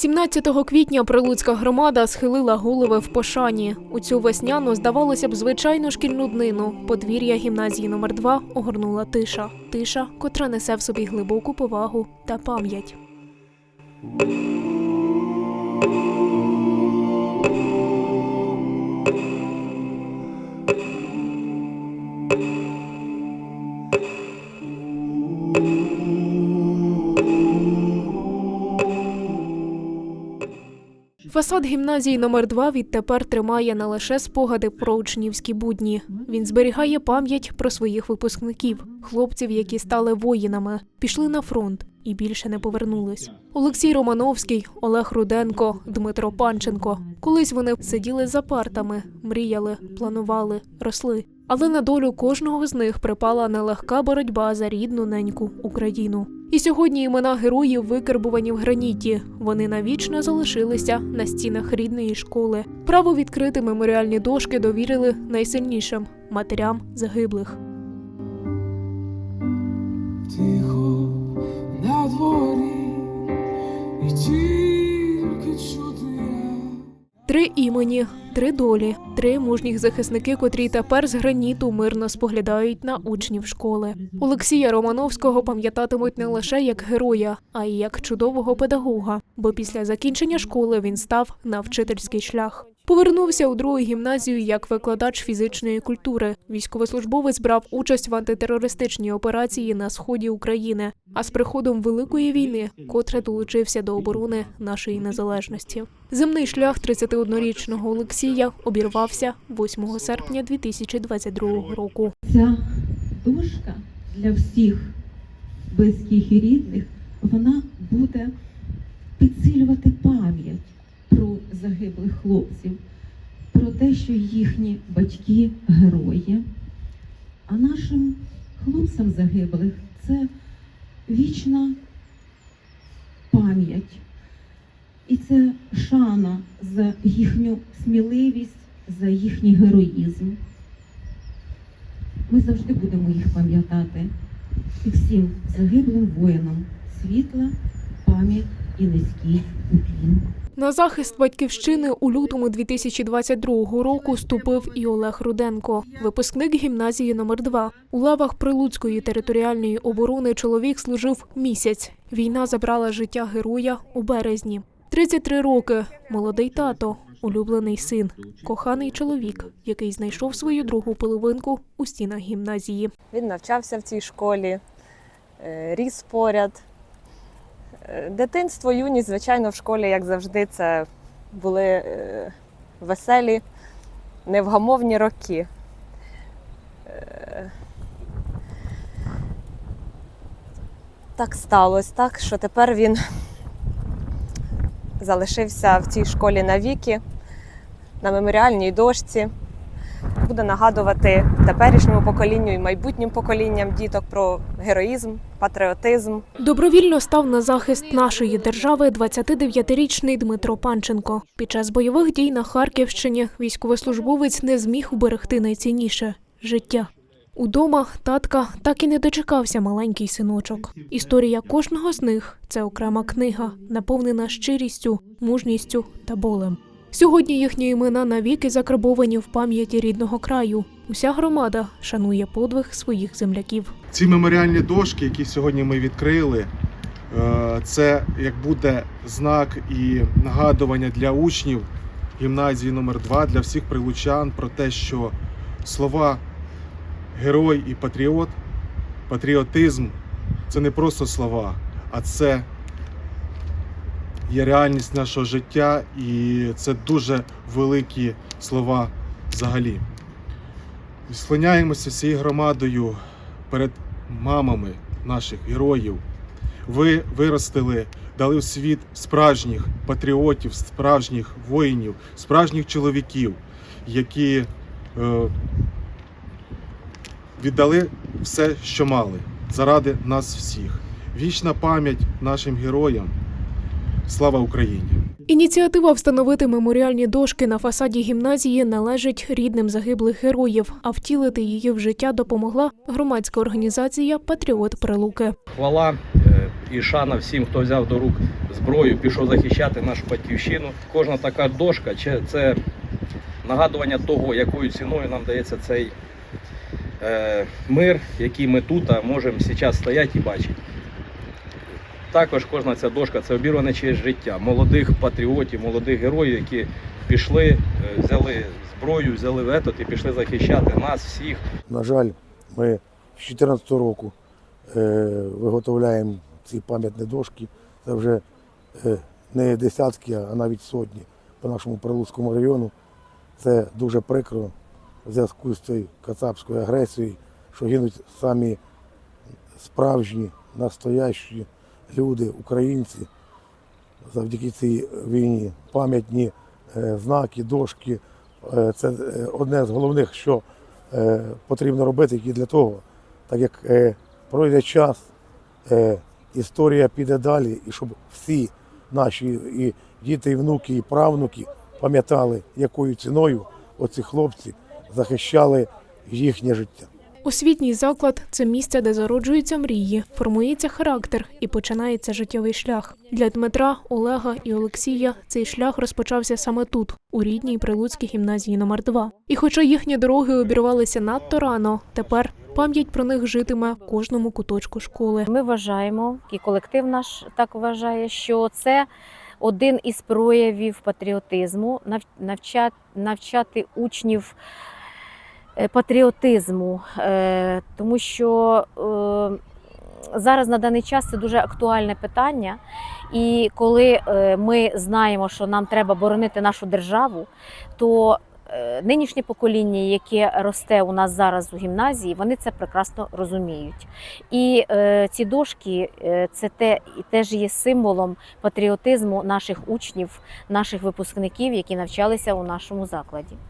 17 квітня прилуцька громада схилила голови в пошані. У цю весняну, здавалося б, звичайну шкільну днину. Подвір'я гімназії номер 2 огорнула тиша. Тиша, котра несе в собі глибоку повагу та пам'ять. Фасад гімназії номер 2 відтепер тримає не лише спогади про учнівські будні. Він зберігає пам'ять про своїх випускників, хлопців, які стали воїнами, пішли на фронт і більше не повернулись. Олексій Романовський, Олег Руденко, Дмитро Панченко. Колись вони сиділи за партами, мріяли, планували, росли. Але на долю кожного з них припала нелегка боротьба за рідну неньку Україну. І сьогодні імена героїв викарбувані в граніті. Вони навічно залишилися на стінах рідної школи. Право відкрити меморіальні дошки довірили найсильнішим матерям загиблих. Тихо на і тільки чути. Три імені, три долі, три мужніх захисники, котрі тепер з граніту мирно споглядають на учнів школи. Олексія Романовського пам'ятатимуть не лише як героя, а й як чудового педагога. Бо після закінчення школи він став на вчительський шлях. Повернувся у другу гімназію як викладач фізичної культури. Військовослужбовець брав участь в антитерористичній операції на сході України. А з приходом великої війни, котре долучився до оборони нашої незалежності. Земний шлях 31-річного Олексія обірвався 8 серпня 2022 року. Ця дошка для всіх близьких і рідних, вона буде підсилювати пам'ять загиблих хлопців, про те, що їхні батьки герої. А нашим хлопцям загиблих це вічна пам'ять. І це шана за їхню сміливість, за їхній героїзм. Ми завжди будемо їх пам'ятати. І всім загиблим воїнам світла, пам'ять і низький уклін. На захист батьківщини у лютому 2022 року ступив і Олег Руденко, випускник гімназії номер 2 У лавах Прилуцької територіальної оборони чоловік служив місяць. Війна забрала життя героя у березні. 33 роки, молодий тато, улюблений син, коханий чоловік, який знайшов свою другу половинку у стінах гімназії. Він навчався в цій школі, е, ріс поряд. Дитинство, юність, звичайно, в школі, як завжди, це були е, веселі, невгамовні роки. Е, Так сталося, так, що тепер він залишився в цій школі навіки, на меморіальній дошці буде нагадувати теперішньому поколінню і майбутнім поколінням діток про героїзм, патріотизм. Добровільно став на захист нашої держави 29-річний Дмитро Панченко. Під час бойових дій на Харківщині військовослужбовець не зміг уберегти найцінніше життя. Удома татка так і не дочекався маленький синочок. Історія кожного з них це окрема книга, наповнена щирістю, мужністю та болем. Сьогодні їхні імена навіки закарбовані в пам'яті рідного краю. Уся громада шанує подвиг своїх земляків. Ці меморіальні дошки, які сьогодні ми відкрили, е, це як буде знак і нагадування для учнів гімназії номер 2 для всіх прилучан про те, що слова герой і патріот, патріотизм це не просто слова, а це є реальність нашого життя, і це дуже великі слова взагалі. Склоняємося всією громадою перед мамами наших героїв. Ви виростили, дали в світ справжніх патріотів, справжніх воїнів, справжніх чоловіків, які е, віддали все, що мали, заради нас всіх. Вічна пам'ять нашим героям. Слава Україні! Ініціатива встановити меморіальні дошки на фасаді гімназії належить рідним загиблих героїв, а втілити її в життя допомогла громадська організація Патріот Прилуки. Хвала е, і шана всім, хто взяв до рук зброю, пішов захищати нашу батьківщину. Кожна така дошка це нагадування того, якою ціною нам дається цей е, мир, який ми тут можемо зараз стояти і бачити. Також кожна ця дошка це обірване чиєсь життя молодих патріотів, молодих героїв, які пішли, е, взяли зброю, взяли ветот і пішли захищати нас всіх. На жаль, ми з 2014 року е, виготовляємо ці пам'ятні дошки. Це вже е, не десятки, а навіть сотні по нашому Прилуцькому району. Це дуже прикро в зв'язку з цією кацапською агресією, що гинуть самі справжні, настоящі люди, українці завдяки цій війні. Пам'ятні е, знаки, дошки. Е, Це е, одне з головних, що потрібно робити тільки для того, так як пройде час, історія піде далі, і щоб всі наші і діти, і внуки, і правнуки пам'ятали, якою ціною оці хлопці захищали їхнє життя. Освітній заклад це місце, де зароджуються мрії, формується характер і починається життєвий шлях. Для Дмитра, Олега і Олексія цей шлях розпочався саме тут, у рідній Прилуцькій гімназії номер 2 І хоча їхні дороги обірвалися надто рано, тепер пам'ять про них житиме в кожному куточку школи. Ми вважаємо, і колектив наш так вважає, що це один із проявів патріотизму, нав- навчати, навчати учнів патріотизму, е, тому що е, зараз на даний час це дуже актуальне питання. І коли е, ми знаємо, що нам треба боронити нашу державу, то е, нинішнє покоління, яке росте у нас зараз у гімназії, вони це прекрасно розуміють. І е, ці дошки е, це те і теж є символом патріотизму наших учнів, наших випускників, які навчалися у нашому закладі.